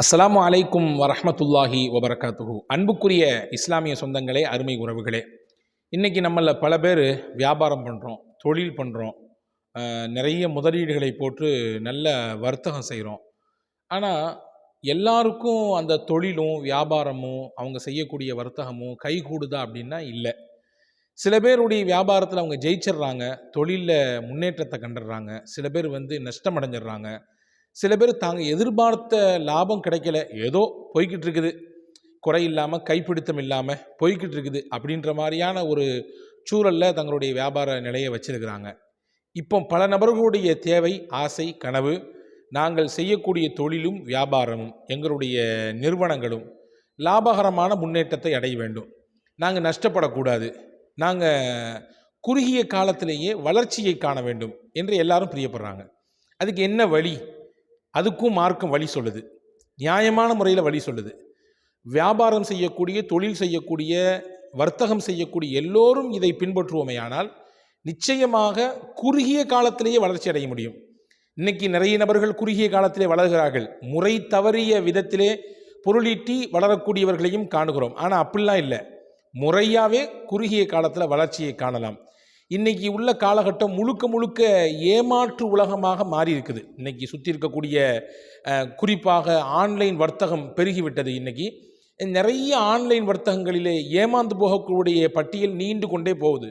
அஸ்லாம் அலைக்கும் வரஹ்மத்துல்லாஹி வபரகாத்துஹு. அன்புக்குரிய இஸ்லாமிய சொந்தங்களே அருமை உறவுகளே இன்றைக்கி நம்மள பல பேர் வியாபாரம் பண்ணுறோம் தொழில் பண்ணுறோம் நிறைய முதலீடுகளை போட்டு நல்ல வர்த்தகம் செய்கிறோம் ஆனால் எல்லாருக்கும் அந்த தொழிலும் வியாபாரமும் அவங்க செய்யக்கூடிய வர்த்தகமும் கைகூடுதா அப்படின்னா இல்லை. சில பேருடைய வியாபாரத்தில் அவங்க ஜெயிச்சிடுறாங்க தொழிலில் முன்னேற்றத்தை கண்டுடுறாங்க சில பேர் வந்து நஷ்டம் அடைஞ்சிடுறாங்க சில பேர் தாங்க எதிர்பார்த்த லாபம் கிடைக்கல. ஏதோ போய்கிட்டு இருக்குது. குறை இல்லாமல் கைப்பிடித்தம் இல்லாமல் போய்கிட்டு இருக்குது அப்படின்ற மாதிரியான ஒரு சூழலில் தங்களுடைய வியாபார நிலையை வச்சிருக்கிறாங்க. இப்போ பல நபர்களுடைய தேவை ஆசை கனவு நாங்கள் செய்யக்கூடிய தொழிலும் வியாபாரமும் எங்களுடைய நிறுவனங்களும் லாபகரமான முன்னேற்றத்தை அடைய வேண்டும். நாங்கள் நஷ்டப்படக்கூடாது. நாங்கள் குறுகிய காலத்திலேயே வளர்ச்சியை காண வேண்டும் என்று எல்லாரும் பிரியப்படுறாங்க. அதுக்கு என்ன வழி? அதுக்கும் மார்க்கம் வழி சொல்லுது. நியாயமான முறையில் வழி சொல்லுது. வியாபாரம் செய்யக்கூடிய தொழில் செய்யக்கூடிய வர்த்தகம் செய்யக்கூடிய எல்லோரும் இதை பின்பற்றுவோமையானால் நிச்சயமாக குறுகிய காலத்திலேயே வளர்ச்சி அடைய முடியும். இன்னைக்கு நிறைய நபர்கள் குறுகிய காலத்திலே வளர்கிறார்கள். முறை தவறிய விதத்திலே பொருளீட்டி வளரக்கூடியவர்களையும் காணுகிறோம். ஆனால் அப்படிலாம் இல்லை. முறையாகவே குறுகிய காலத்தில் வளர்ச்சியை காணலாம். இன்னைக்கு உள்ள காலகட்டம் முழுக்க முழுக்க ஏமாற்று உலகமாக மாறி இருக்குது இன்னைக்கு சுற்றி இருக்கக்கூடிய குறிப்பாக ஆன்லைன் வர்த்தகம் பெருகிவிட்டது இன்னைக்கு. நிறைய ஆன்லைன் வர்த்தகங்களிலே ஏமாந்து போகக்கூடிய பட்டியல் நீண்டு கொண்டே போகுது.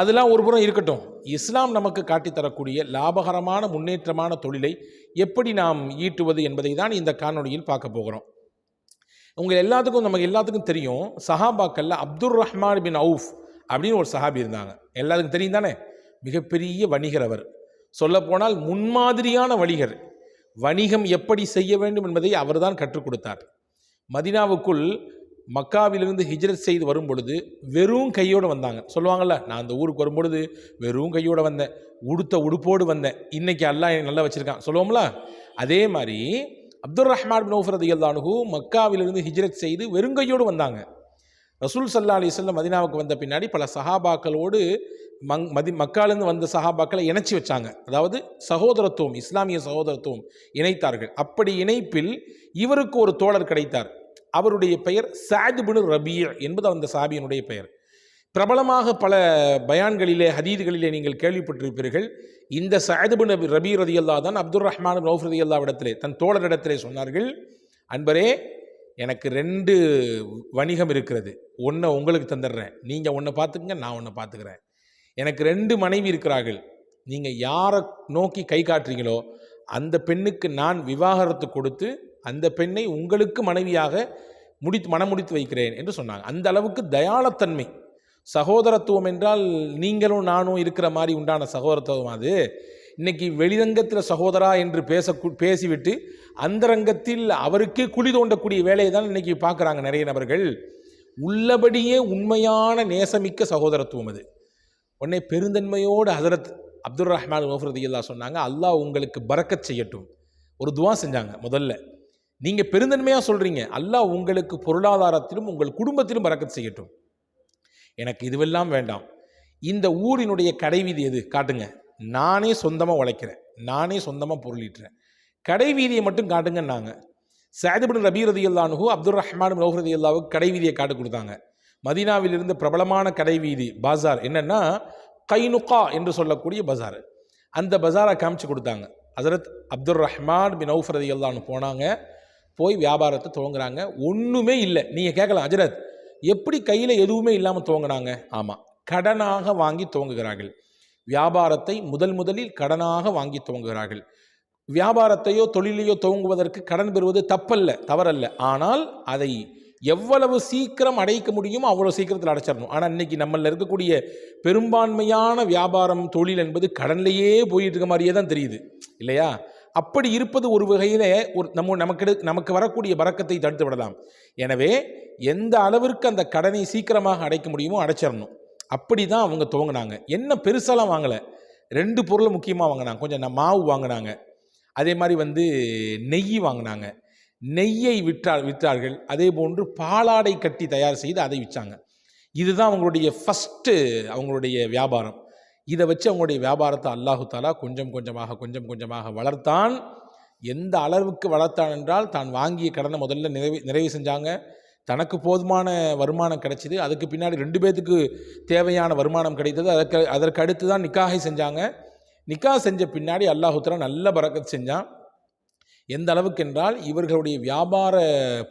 அதெல்லாம் ஒரு புறம் இருக்கட்டும். இஸ்லாம் நமக்கு காட்டித் தரக்கூடிய லாபகரமான முன்னேற்றமான தொழிலை எப்படி நாம் ஈட்டுவது என்பதை தான் இந்த காணொளியில் பார்க்க போகிறோம். உங்கள் எல்லாத்துக்கும் நமக்கு எல்லாத்துக்கும் தெரியும் சஹாபாக்கல்ல அப்துல் ரஹ்மான் பின் அவுஃப் அப்படின்னு ஒரு சஹாபி இருந்தாங்க. எல்லாருக்கும் தெரியும் தானே மிகப்பெரிய வணிகர் அவர். சொல்லப்போனால் முன்மாதிரியான வணிகர். வணிகம் எப்படி செய்ய வேண்டும் என்பதை அவர்தான் கற்றுக் கொடுத்தார். மதினாவுக்குள் மக்காவிலிருந்து ஹிஜ்ரத் செய்து வரும் பொழுது வெறும் கையோடு வந்தாங்க. சொல்லுவாங்கள்ல நான் அந்த ஊருக்கு வரும் பொழுது வெறும் கையோடு வந்தேன். உடுத்த உடுப்போடு வந்தேன். இன்னைக்கு அல்லாஹ் என்னை நல்லா வச்சுருக்கான். சொல்லுவோம்ல? அதே மாதிரி அப்துல் ரஹ்மான் பின் நௌஃபர் ரதியல்லானுஹு மக்காவிலிருந்து ஹிஜ்ரத் செய்து வெறுங்கையோடு வந்தாங்க. ரசூல் சல்லா அலிஸ்லம் மதினாவுக்கு வந்த பின்னாடி பல சஹாபாக்களோடு மங் மதி மக்காலேருந்து வந்த சஹாபாக்களை இணைச்சி வச்சாங்க. அதாவது சகோதரத்துவம் இஸ்லாமிய சகோதரத்துவம் இணைத்தார்கள். அப்படி இணைப்பில் இவருக்கு ஒரு தோழர் கிடைத்தார். அவருடைய பெயர் சாத் ரபிய என்பது அந்த சாபியனுடைய பெயர். பிரபலமாக பல பயான்களிலே ஹதீதுகளிலே நீங்கள் கேள்விப்பட்டிருப்பீர்கள். இந்த சாத் ரபி ரதியல்லா தான் அப்துல் ரஹ்மான் நௌஃப் ரதியல்லாவிடத்திலே தன் தோழரிடத்திலே சொன்னார்கள் அன்பரே எனக்கு ரெண்டு வணிகம் இருக்கிறது. ஒன்றை உங்களுக்கு தந்துடுறேன். நீங்கள் ஒன்றை பார்த்துக்குங்க நான் ஒன்றை பார்த்துக்கிறேன். எனக்கு ரெண்டு மனைவி இருக்கிறார்கள். நீங்கள் யாரை நோக்கி கை காட்டுறீங்களோ அந்த பெண்ணுக்கு நான் விவாகரத்து கொடுத்து அந்த பெண்ணை உங்களுக்கு மனைவியாக முடித்து மனமுடித்து வைக்கிறேன் என்று சொன்னாங்க. அந்த அளவுக்கு தயாளத்தன்மை. சகோதரத்துவம் என்றால் நீங்களும் நானும் இருக்கிற மாதிரி உண்டான சகோதரத்துவம் அது. இன்னைக்கு வெளிரங்கத்தில் சகோதரா என்று பேச பேசிவிட்டு அந்தரங்கத்தில் அவருக்கே குழி தோண்டக்கூடிய வேலையை தான் இன்னைக்கு பார்க்குறாங்க நிறைய நபர்கள். உள்ளபடியே உண்மையான நேசமிக்க சகோதரத்துவம் அது. உடனே பெருந்தன்மையோடு ஹசரத் அப்துல் ரஹ்மான் முஃபரதியல்லா சொன்னாங்க அல்லாஹ் உங்களுக்கு பறக்கச் செய்யட்டும். ஒரு துவா செஞ்சாங்க முதல்ல. நீங்கள் பெருந்தன்மையாக சொல்கிறீங்க அல்லாஹ் உங்களுக்கு பொருளாதாரத்திலும் உங்கள் குடும்பத்திலும் பறக்கச் செய்யட்டும். எனக்கு இதுவெல்லாம் வேண்டாம். இந்த ஊரினுடைய கடைவீதி எது? காட்டுங்க. நானே சொந்தமாக உழைக்கிறேன். நானே சொந்தமாக பொருளீட்டுறேன். கடைவீதியை மட்டும் காட்டுங்கன்னாங்க. சாதிபின் ரபீ ரதி அல்லானுஹூ அப்துல் ரஹ்மான் ரவுஃப் அல்லாவுக்கு கடைவீதியை காட்டு கொடுத்தாங்க. மதீனாவிலிருந்து பிரபலமான பிரபலமான கடைவீதி பாசார் என்னென்னா கைனுகா என்று சொல்லக்கூடிய பஜார் அந்த பஜாரை காமிச்சு கொடுத்தாங்க. ஹசரத் அப்துல் ரஹ்மான் பின் அவுஃப் ரதி அல்லான்னு போனாங்க. போய் வியாபாரத்தை துவங்குறாங்க. ஒன்றுமே இல்லை. நீங்கள் கேட்கலாம் ஹஜரத் எப்படி கையில் எதுவுமே இல்லாமல் துவங்கினாங்க? ஆமாம் கடனாக வாங்கி துவங்குகிறார்கள். வியாபாரத்தை முதல் முதலில் கடனாக வாங்கி துவங்குகிறார்கள். வியாபாரத்தையோ தொழிலையோ துவங்குவதற்கு கடன் பெறுவது தப்பல்ல தவறல்ல. ஆனால் அதை எவ்வளவு சீக்கிரம் அடைக்க முடியுமோ அவ்வளோ சீக்கிரத்தில் அடைச்சிடணும். ஆனால் இன்னைக்கு நம்மளில் இருக்கக்கூடிய பெரும்பான்மையான வியாபாரம் தொழில் என்பது கடன்லையே போயிட்டு இருக்க மாதிரியே தான் தெரியுது. இல்லையா? அப்படி இருப்பது ஒரு வகையில் ஒரு நம்ம நமக்கு நமக்கு வரக்கூடிய பறக்கத்தை தடுத்து விடலாம். எனவே எந்த அளவிற்கு அந்த கடனை சீக்கிரமாக அடைக்க முடியுமோ அடைச்சிடணும். அப்படி தான் அவங்க துவங்கினாங்க. என்ன பெருசாலாம் வாங்கலை. ரெண்டு பொருள் முக்கியமாக வாங்கினாங்க. கொஞ்சம் மாவு வாங்கினாங்க. அதே மாதிரி வந்து நெய் வாங்கினாங்க. நெய்யை விற்றார் விற்றார்கள். அதே போன்று பாலாடை கட்டி தயார் செய்து அதை விற்றாங்க. இதுதான் அவங்களுடைய ஃபஸ்ட்டு அவங்களுடைய வியாபாரம். இதை வச்சு அவங்களுடைய வியாபாரத்தை அல்லாஹு தாலா கொஞ்சம் கொஞ்சமாக கொஞ்சம் கொஞ்சமாக வளர்த்தான். எந்த அளவுக்கு வளர்த்தான் என்றால் தான் வாங்கிய கடனை முதல்ல நிறைவு நிறைவு செஞ்சாங்க. தனக்கு போதுமான வருமானம் கிடைச்சிது. அதுக்கு பின்னாடி ரெண்டு பேர்த்துக்கு தேவையான வருமானம் கிடைத்தது. அதற்கு அதற்கு அடுத்து தான் நிக்காகை செஞ்சாங்க. நிக்கா செஞ்ச பின்னாடி அல்லாஹுத்தரா நல்ல பறக்கத்து செஞ்சான். எந்த அளவுக்கு என்றால் இவர்களுடைய வியாபார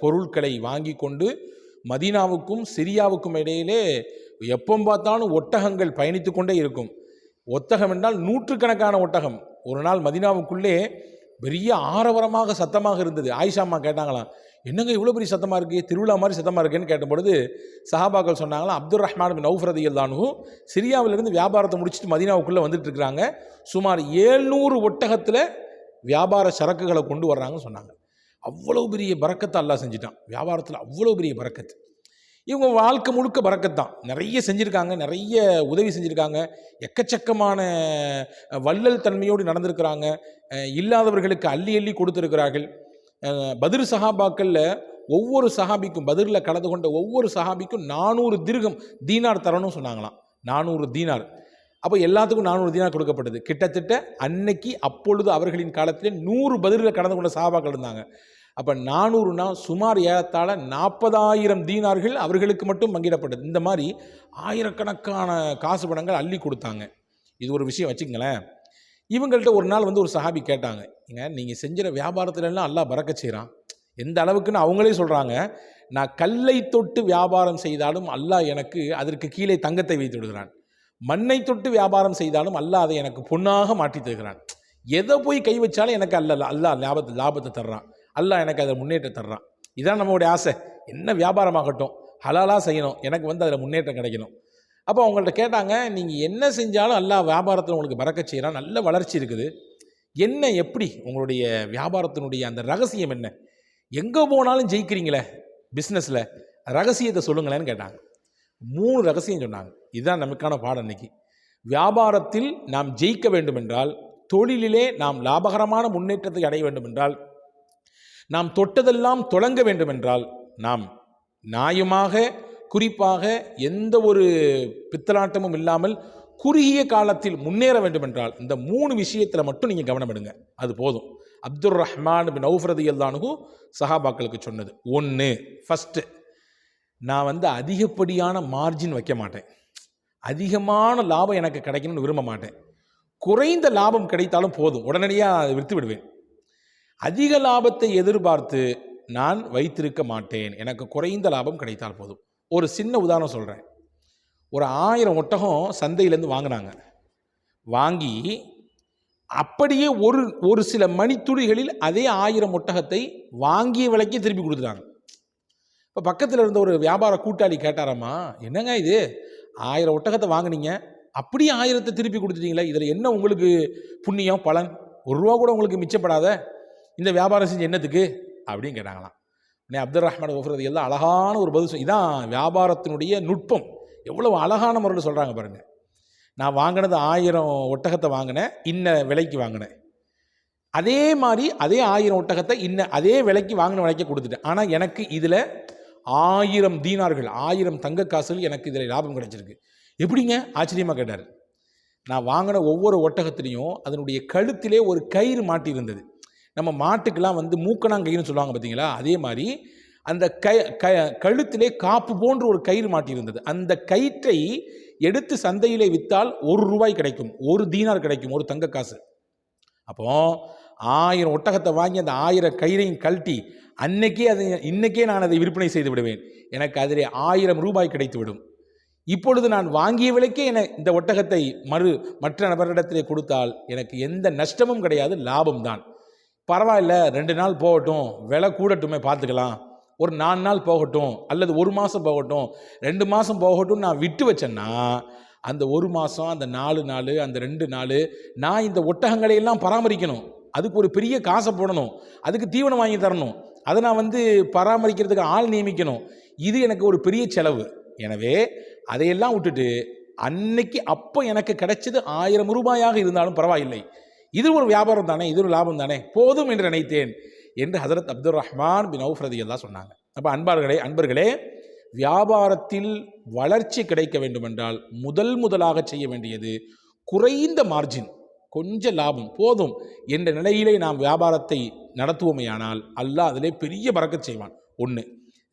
பொருட்களை வாங்கி கொண்டு மதீனாவுக்கும் சிரியாவுக்கும் இடையிலே எப்போ பார்த்தாலும் ஒட்டகங்கள் பயணித்து கொண்டே இருக்கும். ஒத்தகம் என்றால் நூற்றுக்கணக்கான ஒட்டகம். ஒரு நாள் மதினாவுக்குள்ளே பெரிய ஆரவரமாக சத்தமாக இருந்தது. ஆயிஷாமா கேட்டாங்களாம் என்னங்க இவ்வளோ பெரிய சத்தமாக இருக்குது திருவிழா மாதிரி சத்தமாக இருக்குன்னு கேட்டபொழுது சஹாபாக்கள் சொன்னாங்களாம் அப்துல் ரஹ்மான் பின் நௌஃப் ரதியல்லானு சிரியாவிலிருந்து வியாபாரத்தை முடிச்சுட்டு மதீனாவுக்குள்ளே வந்துட்டு இருக்கிறாங்க சுமார் ஏழ்நூறு ஒட்டகத்தில் வியாபார சரக்குகளை கொண்டு வர்றாங்கன்னு சொன்னாங்க. அவ்வளோ பெரிய பறக்கத்தை அல்லாஹ் செஞ்சிட்டான். வியாபாரத்தில் அவ்வளோ பெரிய பறக்கத்து. இவங்க வாழ்க்கை முழுக்க பறக்கத்தான். நிறைய செஞ்சுருக்காங்க நிறைய உதவி செஞ்சுருக்காங்க. எக்கச்சக்கமான வள்ளல் தன்மையோடு நடந்திருக்கிறாங்க. இல்லாதவர்களுக்கு அள்ளி அள்ளி கொடுத்துருக்கிறார்கள். பதிர் சஹாபாக்களில் ஒவ்வொரு சஹாபிக்கும் பதிரில் கலந்து கொண்ட ஒவ்வொரு சஹாபிக்கும் நானூறு திருகம் தீனார் தரணும்னு சொன்னாங்களாம். நானூறு தீனார். அப்போ எல்லாத்துக்கும் நானூறு தீனார் கொடுக்கப்பட்டது கிட்டத்தட்ட அன்னைக்கு அப்பொழுது அவர்களின் காலத்திலே நூறு பதிரில் கலந்து கொண்ட சஹாபாக்கள் இருந்தாங்க. அப்போ நானூறுனா சுமார் ஏறத்தாழ நாற்பதாயிரம் தீனார்கள் அவர்களுக்கு மட்டும் பங்கிடப்பட்டது. இந்த மாதிரி ஆயிரக்கணக்கான காசு பணங்கள் அள்ளி கொடுத்தாங்க. இது ஒரு விஷயம் வச்சுங்களேன் இவங்கள்ட்ட ஒரு நாள் வந்து ஒரு சஹாபி கேட்டாங்க ஏங்க நீங்கள் செஞ்சுற வியாபாரத்துலலாம் எல்லாம் அல்லாஹ் பறக்க செய்கிறான் எந்த அளவுக்குன்னு அவங்களே சொல்கிறாங்க நான் கல்லை தொட்டு வியாபாரம் செய்தாலும் அல்லாஹ் எனக்கு அதற்கு கீழே தங்கத்தை வைத்து விடுகிறான். மண்ணை தொட்டு வியாபாரம் செய்தாலும் அல்லாஹ் அதை எனக்கு பொன்னாக மாற்றி தருகிறான். எதை போய் கை வச்சாலும் எனக்கு அல்ல அல்லாஹ் லாபத்தை லாபத்தை தர்றான். அல்லாஹ் எனக்கு அதை முன்னேற்றம் தர்றான். இதான் நம்மளுடைய ஆசை. என்ன வியாபாரமாகட்டும் ஹலாலாக செய்யணும். எனக்கு வந்து அதில் முன்னேற்றம் கிடைக்கணும். அப்போ அவங்கள்ட்ட கேட்டாங்க நீங்கள் என்ன செஞ்சாலும் எல்லா வியாபாரத்தில் உங்களுக்கு பறக்க செய்கிறான் நல்ல வளர்ச்சி இருக்குது. என்ன எப்படி உங்களுடைய வியாபாரத்தினுடைய அந்த ரகசியம் என்ன? எங்கே போனாலும் ஜெயிக்கிறீங்களே பிஸ்னஸில் ரகசியத்தை சொல்லுங்களேன்னு கேட்டாங்க. மூணு ரகசியம் சொன்னாங்க. இதுதான் நமக்கான பாடம் இன்னைக்கு. வியாபாரத்தில் நாம் ஜெயிக்க வேண்டுமென்றால் தொழிலிலே நாம் லாபகரமான முன்னேற்றத்தை அடைய வேண்டுமென்றால் நாம் தொட்டதெல்லாம் தொடங்க வேண்டுமென்றால் நாம் நியாயமாக குறிப்பாக எந்த ஒரு பித்தலாட்டமும் இல்லாமல் குறுகிய காலத்தில் முன்னேற வேண்டும் என்றால் இந்த மூணு விஷயத்தில் மட்டும் நீங்கள் கவனம் எடுங்க. அது போதும். அப்துல் ரஹ்மான் பின் நௌஃபரதி அல்லானுகு சஹாபாக்களுக்கு சொன்னது. ஒன்று ஃபஸ்ட்டு நான் வந்து அதிகப்படியான மார்ஜின் வைக்க மாட்டேன். அதிகமான லாபம் எனக்கு கிடைக்கணும்னு விரும்ப மாட்டேன். குறைந்த லாபம் கிடைத்தாலும் போதும். உடனடியாக அதை விற்று விடுவேன். அதிக லாபத்தை எதிர்பார்த்து நான் வைத்திருக்க மாட்டேன். எனக்கு குறைந்த லாபம் கிடைத்தால் போதும். ஒரு சின்ன உதாரணம் சொல்கிறேன் ஒரு ஆயிரம் ஒட்டகம் சந்தையிலேருந்து வாங்கினாங்க. வாங்கி அப்படியே ஒரு ஒரு சில மணித்துளிகளில் அதே ஆயிரம் ஒட்டகத்தை வாங்கிய விலைக்கே திருப்பி கொடுத்துட்டாங்க. இப்போ பக்கத்தில் இருந்த ஒரு வியாபார கூட்டாளி கேட்டாராம்மா என்னங்க இது? ஆயிரம் ஒட்டகத்தை வாங்குனீங்க. அப்படியே ஆயிரத்தை திருப்பி கொடுத்துட்டீங்களே இதில் என்ன உங்களுக்கு புண்ணியம் பலன்? ஒரு ரூபா கூட உங்களுக்கு மிச்சப்படாத? இந்த வியாபாரம் செஞ்சு என்னத்துக்கு? அப்படின்னு கேட்டாங்களாம். அப்துல் ரஹ்மான் ஒஃபரது எல்லாம் அழகான ஒரு பதில் இதுதான் இதான் வியாபாரத்தினுடைய நுட்பம். எவ்வளவு அழகான முறையில் சொல்கிறாங்க பாருங்க. நான் வாங்கினது ஆயிரம் ஒட்டகத்தை வாங்கினேன் இன்ன விலைக்கு வாங்கினேன். அதே மாதிரி அதே ஆயிரம் ஒட்டகத்தை இன்ன அதே விலைக்கு வாங்கின விலைக்கு கொடுத்துட்டேன். ஆனால் எனக்கு இதில் ஆயிரம் தீனார்கள் ஆயிரம் தங்க காசுகள் எனக்கு இதில் லாபம் கிடைச்சிருக்கு. எப்படிங்க? ஆச்சரியமாக கேட்டார். நான் வாங்கின ஒவ்வொரு ஒட்டகத்திலையும் அதனுடைய கழுத்திலே ஒரு கயிறு மாட்டியிருந்தது. நம்ம மாட்டுக்கெல்லாம் வந்து மூக்கணாங்கயிறுன்னு சொல்லுவாங்க பார்த்தீங்களா? அதே மாதிரி அந்த கை க கழுத்திலே காப்பு போன்ற ஒரு கயிறு மாட்டியிருந்தது. அந்த கயிற்றை எடுத்து சந்தையிலே விற்றால் ஒரு ரூபாய் கிடைக்கும். ஒரு தீனார் கிடைக்கும். ஒரு தங்க காசு. அப்போ ஆயிரம் ஒட்டகத்தை வாங்கி அந்த ஆயிரம் கயிறையும் கழட்டி அன்னைக்கே அதை இன்னைக்கே நான் அதை விற்பனை செய்து விடுவேன். எனக்கு அதிலே ஆயிரம் ரூபாய் கிடைத்து விடும் இப்பொழுது நான் வாங்கிய விலைக்கே என இந்த ஒட்டகத்தை மறு மற்ற நபரிடத்திலே கொடுத்தால் எனக்கு எந்த நஷ்டமும் கிடையாது லாபம் தான். பரவாயில்ல ரெண்டு நாள் போகட்டும் விலை கூடட்டுமே பார்த்துக்கலாம். ஒரு நாலு நாள் போகட்டும் அல்லது ஒரு மாதம் போகட்டும் ரெண்டு மாதம் போகட்டும் நான் விட்டு வச்சேன்னா அந்த ஒரு மாதம் அந்த நாலு நாள் அந்த ரெண்டு நாள் நான் இந்த ஒட்டகங்களை எல்லாம் பராமரிக்கணும். அதுக்கு ஒரு பெரிய காசை போடணும். அதுக்கு தீவனம் வாங்கி தரணும். அதை நான் வந்து பராமரிக்கிறதுக்கு ஆள் நியமிக்கணும். இது எனக்கு ஒரு பெரிய செலவு. எனவே அதையெல்லாம் விட்டுட்டு அன்னைக்கு அப்போ எனக்கு கிடைச்சது ஆயிரம் ரூபாயாக இருந்தாலும் பரவாயில்லை. இது ஒரு வியாபாரம் தானே இது ஒரு லாபம் தானே போதும் என்று நினைத்தேன் என்று ஹசரத் அப்துல் ரஹ்மான் பின் அவுஃப் எல்லாம் சொன்னாங்க. அப்போ அன்பார்களே அன்பர்களே வியாபாரத்தில் வளர்ச்சி கிடைக்க வேண்டுமென்றால் முதல் முதலாக செய்ய வேண்டியது குறைந்த மார்ஜின் கொஞ்சம் லாபம் போதும் என்ற நிலையிலே நாம் வியாபாரத்தை நடத்துவோமையானால் அல்லாஹ் அதிலே பெரிய பறக்கச் செய்வான். ஒன்று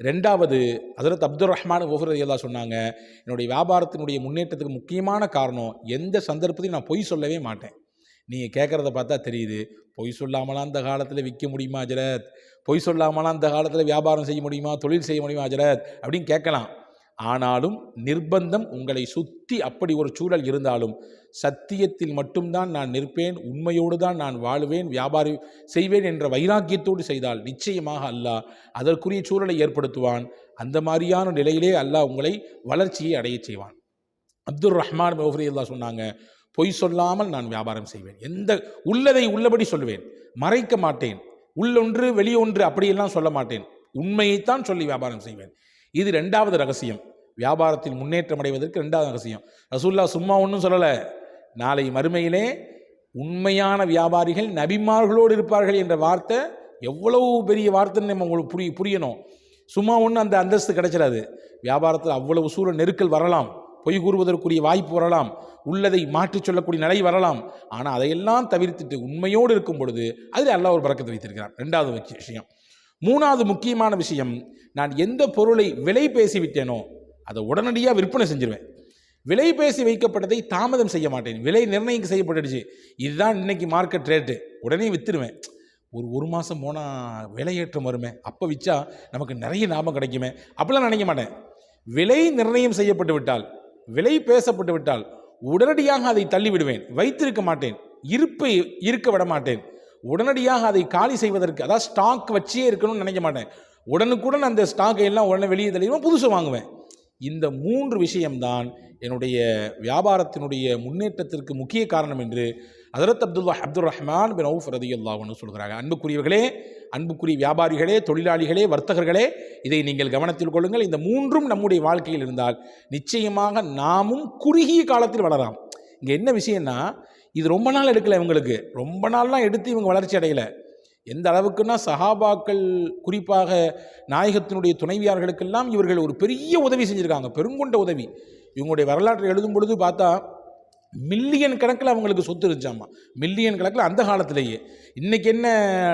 ரெண்டாவது ஹசரத் அப்துல் ரஹ்மான் ஒஃபர் ஐயா சொன்னாங்க என்னுடைய வியாபாரத்தினுடைய முன்னேற்றத்துக்கு முக்கியமான காரணம் எந்த சந்தர்ப்பத்தையும் நான் பொய் சொல்லவே மாட்டேன். நீங்கள் கேட்குறத பார்த்தா தெரியுது. பொய் சொல்லாமலாம் அந்த காலத்தில் விற்க முடியுமா அஜரத்? பொய் சொல்லாமலாம் அந்த காலத்தில் வியாபாரம் செய்ய முடியுமா தொழில் செய்ய முடியுமா அஜரத்? அப்படின்னு கேட்கலாம். ஆனாலும் நிர்பந்தம் உங்களை சுற்றி அப்படி ஒரு சூழல் இருந்தாலும் சத்தியத்தில் மட்டும்தான் நான் நிற்பேன் உண்மையோடு தான் நான் வாழுவேன் வியாபாரி செய்வேன் என்ற வைராக்கியத்தோடு செய்தால் நிச்சயமாக அல்லாஹ் அதற்குரிய சூழலை ஏற்படுத்துவான். அந்த மாதிரியான நிலையிலே அல்லாஹ் உங்களை வளர்ச்சியை அடையச் செய்வான். அப்துல் ரஹ்மான் மௌஃபரி அல்லா சொன்னாங்க பொய் சொல்லாமல் நான் வியாபாரம் செய்வேன். எந்த உள்ளதை உள்ளபடி சொல்லுவேன். மறைக்க மாட்டேன். உள்ளொன்று வெளியொன்று அப்படியெல்லாம் சொல்ல மாட்டேன். உண்மையைத்தான் சொல்லி வியாபாரம் செய்வேன். இது ரெண்டாவது ரகசியம். வியாபாரத்தில் முன்னேற்றம் அடைவதற்கு ரெண்டாவது ரகசியம். ரசூல்லா சும்மா ஒன்றும் சொல்லலை. நாளை மறுமையிலே உண்மையான வியாபாரிகள் நபிமார்களோடு இருப்பார்கள் என்ற வார்த்தை எவ்வளவு பெரிய வார்த்தைன்னு நம்ம உங்களுக்கு புரிய புரியணும். சும்மா ஒன்று அந்த அந்தஸ்து கிடைச்சிடாது. வியாபாரத்தில் அவ்வளவு சூழல் நெருக்கல் வரலாம். பொய் கூறுவதற்குரிய வாய்ப்பு வரலாம் உள்ளதை மாற்றிச் சொல்லக்கூடிய நிலை வரலாம். ஆனால் அதையெல்லாம் தவிர்த்துட்டு உண்மையோடு இருக்கும் பொழுது அதில் அல்லாஹ் ஒரு பறக்கத்தை வைத்திருக்கிறான். ரெண்டாவது விஷயம். மூணாவது முக்கியமான விஷயம் நான் எந்த பொருளை விலை பேசிவிட்டேனோ அதை உடனடியாக விற்பனை செஞ்சிருவேன். விலை பேசி வைக்கப்பட்டதை தாமதம் செய்ய மாட்டேன். விலை நிர்ணயம் செய்யப்பட்டுடுச்சு. இதுதான் இன்னைக்கு மார்க்கெட் ரேட்டு உடனே வித்துருவேன். ஒரு ஒரு மாதம் போனால் விலையேற்றம் வருமே. அப்போ விற்றா நமக்கு நிறைய லாபம் கிடைக்குமே. அப்படிலாம் நினைக்க மாட்டேன். விலை நிர்ணயம் செய்யப்பட்டு விட்டால் விலை பேசப்பட்டு விட்டால் உடனடியாக அதை தள்ளிவிடுவேன் வைத்திருக்க மாட்டேன் இருப்பை இருக்க விட மாட்டேன். உடனடியாக அதை காலி செய்வதற்கு அதாவது ஸ்டாக் வச்சே இருக்கணும்னு நினைக்க மாட்டேன். உடனுக்குடன் அந்த ஸ்டாக்கை எல்லாம் உடனே வெளியே தள்ளிடுவோம் புதுசு வாங்குவேன். இந்த மூன்று விஷயம்தான் என்னுடைய வியாபாரத்தினுடைய முன்னேற்றத்திற்கு முக்கிய காரணம் என்று ஹதரத் Abdullah Abdul Rahman bin Auf ரதி அல்லாஹ்னு சொல்கிறாங்க அன்புக்குரியவர்களே அன்புக்குரிய வியாபாரிகளே தொழிலாளிகளே வர்த்தகர்களே இதை நீங்கள் கவனத்தில் கொள்ளுங்கள். இந்த மூன்றும் நம்முடைய வாழ்க்கையில் இருந்தால் நிச்சயமாக நாமும் குறுகிய காலத்தில் வளரலாம். இங்கே என்ன விஷயம்னா இது ரொம்ப நாள் எடுக்கலை இவங்களுக்கு. ரொம்ப நாள்லாம் எடுத்து இவங்க வளர்ச்சி அடையலை. எந்த அளவுக்குன்னா சஹாபாக்கள் குறிப்பாக நாயகத்தினுடைய துணைவியார்களுக்கெல்லாம் இவர்கள் ஒரு பெரிய உதவி செஞ்சுருக்காங்க பெருங்கொண்ட உதவி. இவங்களுடைய வரலாற்றை எழுதும் பொழுது பார்த்தா மில்லியன் கணக்கில் அவங்களுக்கு சொத்து இருந்துச்சாமா? மில்லியன் கணக்கில் அந்த காலத்திலேயே. இன்னைக்கு என்ன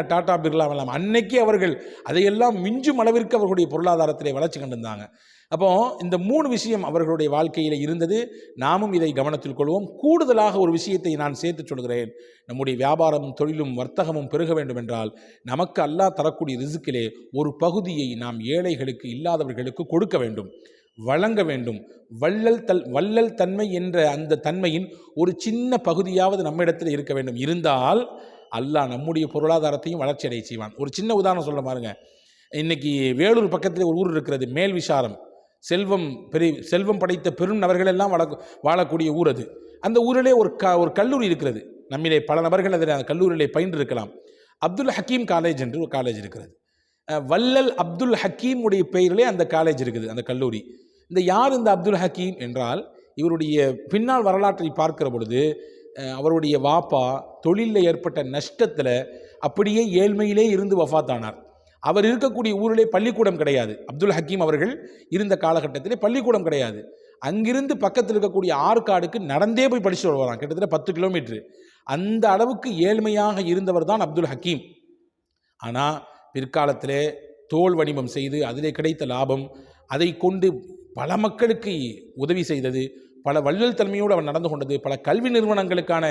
டாடா பிர்லா இல்லாமல் அன்னைக்கு அவர்கள் அதையெல்லாம் மிஞ்சும் அளவிற்கு அவர்களுடைய பொருளாதாரத்திலே வளர்ச்சி கண்டிருந்தாங்க. அப்போ இந்த மூணு விஷயம் அவர்களுடைய வாழ்க்கையில் இருந்தது. நாமும் இதை கவனத்தில் கொள்வோம். கூடுதலாக ஒரு விஷயத்தை நான் சேர்த்து சொல்கிறேன். நம்முடைய வியாபாரம் தொழிலும் வர்த்தகமும் பெருக வேண்டும் என்றால் நமக்கு அல்லாஹ் தரக்கூடிய ரிசுக்கிலே ஒரு பகுதியை நாம் ஏழைகளுக்கு இல்லாதவர்களுக்கு கொடுக்க வேண்டும். வழங்க வேண்டும். வள்ளல் தல் வள்ளல் தன்மை என்ற அந்த தன்மையின் ஒரு சின்ன பகுதியாவது நம்ம இடத்துல இருக்க வேண்டும். இருந்தால் அல்லாஹ் நம்முடைய பொருளாதாரத்தையும் வளர்ச்சி அடைய செய்வான். ஒரு சின்ன உதாரணம் சொல்ல பாருங்க. இன்னைக்கு வேலூர் பக்கத்தில் ஒரு ஊர் இருக்கிறது மேல் விசாரம். செல்வம் பெரிய செல்வம் படைத்த பெரும் நபர்கள் எல்லாம் வாழ வாழக்கூடிய ஊர் அது. அந்த ஊரிலே ஒரு க ஒரு கல்லூரி இருக்கிறது. நம்மிலே பல நபர்கள் அதில் அந்த கல்லூரியிலே பயின்று இருக்கலாம். அப்துல் ஹக்கீம் காலேஜ் என்று ஒரு காலேஜ் இருக்கிறது. வல்லல் வள்ளல் அப்துல் ஹக்கீம் உடைய பெயரிலே அந்த காலேஜ் இருக்குது அந்த கல்லூரி. இந்த யார் இந்த அப்துல் ஹக்கீம் என்றால் இவருடைய பின்னால் வரலாற்றை பார்க்கிற பொழுது அவருடைய வாப்பா தொழிலில் ஏற்பட்ட நஷ்டத்தில் அப்படியே ஏழ்மையிலே இருந்து வஃபாத்தானார் அவர் இருக்கக்கூடிய ஊரிலே பள்ளிக்கூடம் கிடையாது. அப்துல் ஹக்கீம் அவர்கள் இருந்த காலகட்டத்திலே பள்ளிக்கூடம் கிடையாது. அங்கிருந்து பக்கத்தில் இருக்கக்கூடிய ஆற்காடுக்கு நடந்தே போய் படிச்சுட்டு வருவாராம். கிட்டத்தட்ட பத்து கிலோமீட்டர் அந்த அளவுக்கு ஏழ்மையாக இருந்தவர் தான் அப்துல் ஹக்கீம். ஆனால் பிற்காலத்திலே தோல் வணிபம் செய்து அதிலே கிடைத்த லாபம் அதை கொண்டு பல மக்களுக்கு உதவி செய்தது பல வள்ளல் தன்மையோடு அவர் நடந்து கொண்டது பல கல்வி நிறுவனங்களுக்கான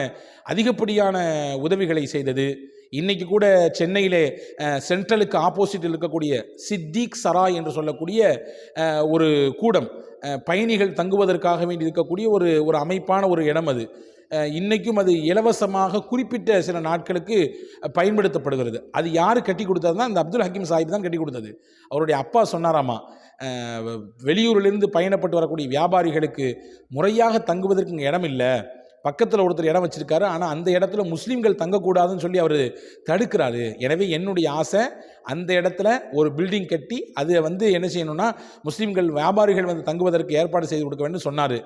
அதிகப்படியான உதவிகளை செய்தது. இன்னைக்கு கூட சென்னையிலே சென்ட்ரலுக்கு ஆப்போசிட்டில் இருக்கக்கூடிய சித்திக் சராய் என்று சொல்லக்கூடிய ஒரு கூடம் பயணிகள் தங்குவதற்காக வேண்டி இருக்கக்கூடிய ஒரு ஒரு அமைப்பான ஒரு இடம் அது. இன்றைக்கும் அது இலவசமாக குறிப்பிட்ட சில நாட்களுக்கு பயன்படுத்தப்படுகிறது. அது யார் கட்டி கொடுத்ததுன்னா அந்த அப்துல் ஹக்கீம் சாஹிப் தான் கட்டி கொடுத்தது. அவருடைய அப்பா சொன்னாராமா வெளியூரிலிருந்து பயணப்பட்டு வரக்கூடிய வியாபாரிகளுக்கு முறையாக தங்குவதற்கு இங்கே இடம் இல்லை பக்கத்தில் ஒருத்தர் இடம் வச்சிருக்காரு. ஆனால் அந்த இடத்துல முஸ்லீம்கள் தங்கக்கூடாதுன்னு சொல்லி அவர் தடுக்கிறாரு. எனவே என்னுடைய ஆசை அந்த இடத்துல ஒரு பில்டிங் கட்டி அதை வந்து என்ன செய்யணும்னா முஸ்லீம்கள் வியாபாரிகள் வந்து தங்குவதற்கு ஏற்பாடு செய்து கொடுக்க வேண்டும் சொன்னார்.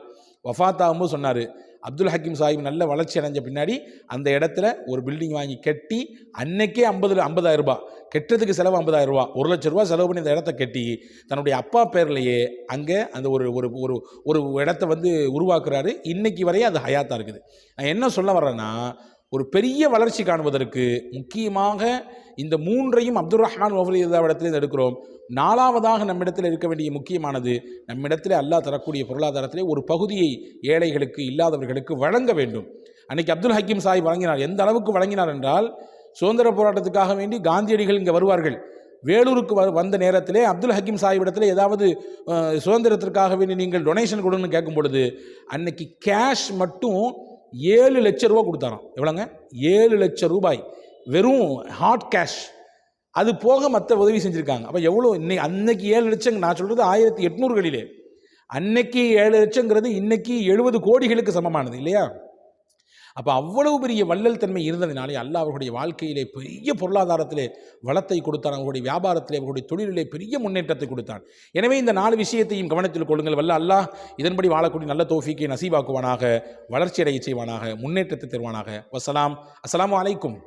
வஃத்தாகும்போது சொன்னார் அப்துல் ஹக்கீம் சாஹிப் நல்ல வளர்ச்சி அடைஞ்ச பின்னாடி அந்த இடத்துல ஒரு பில்டிங் வாங்கி கட்டி அன்னைக்கே ஐம்பதுல ஐம்பதாயிரம் ரூபாய் கெட்டதுக்கு செலவு ஐம்பதாயிரம் ரூபா ஒரு லட்ச ரூபா செலவு பண்ணி அந்த இடத்த கட்டி தன்னுடைய அப்பா பேர்லேயே அங்கே அந்த ஒரு ஒரு ஒரு ஒரு இடத்த வந்து உருவாக்குறாரு. இன்னைக்கு வரையும் அது ஹயாத்தாக இருக்குது. நான் என்ன சொல்ல வர்றேன்னா ஒரு பெரிய வளர்ச்சி காணுவதற்கு முக்கியமாக இந்த மூன்றையும் அப்துல் ரஹ்மான் இடத்திலிருந்து எடுக்கிறோம். நாலாவதாக நம்மிடத்தில் இருக்க வேண்டிய முக்கியமானது நம்மிடத்தில் அல்லாஹ் தரக்கூடிய பொருளாதாரத்திலே ஒரு பகுதியை ஏழைகளுக்கு இல்லாதவர்களுக்கு வழங்க வேண்டும். அன்னைக்கு அப்துல் ஹக்கீம் சாஹிப் வழங்கினார். எந்த அளவுக்கு வழங்கினார் என்றால் சுதந்திர போராட்டத்துக்காக வேண்டி காந்தியடிகள் இங்கே வருவார்கள். வேலூருக்கு வ வந்த நேரத்திலே அப்துல் ஹக்கீம் சாஹிபிடத்தில் ஏதாவது சுதந்திரத்திற்காக வேண்டி நீங்கள் டொனேஷன் கொடுன்னு கேட்கும் பொழுது அன்னைக்கு கேஷ் மட்டும் ஏழு லட்ச ரூபா கொடுத்தாராம். எவ்வளோங்க? ஏழு லட்சம் ரூபாய். வெறும் ஹாட் கேஷ் அது போக மற்ற உதவி செஞ்சுருக்காங்க. அப்போ எவ்வளோ? இன்னைக்கு அன்னைக்கு ஏழு லட்சம் நான் சொல்கிறது ஆயிரத்தி எட்நூறுகளிலே. அன்னைக்கு ஏழு லட்சங்கிறது இன்னைக்கு எழுபது கோடிகளுக்கு சமமானது இல்லையா? அப்போ அவ்வளவு பெரிய வள்ளல் தன்மை இருந்ததினாலே அல்லாஹ் அவர்களுடைய வாழ்க்கையிலே பெரிய பொருளாதாரத்திலே வளத்தை கொடுத்தான். அவர்களுடைய வியாபாரத்திலே அவர்களுடைய தொழிலிலே பெரிய முன்னேற்றத்தை கொடுத்தான். எனவே இந்த நாலு விஷயத்தையும் கவனத்தில் கொள்ளுங்கள். வல்ல அல்லாஹ் இதன்படி வாழக்கூடிய நல்ல தோஃபிக்கை நசீபாக்குவானாக வளர்ச்சி அடைய செய்வானாக முன்னேற்றத்தை தருவானாக. வசலாம். அஸ்லாம் அலைக்கும்.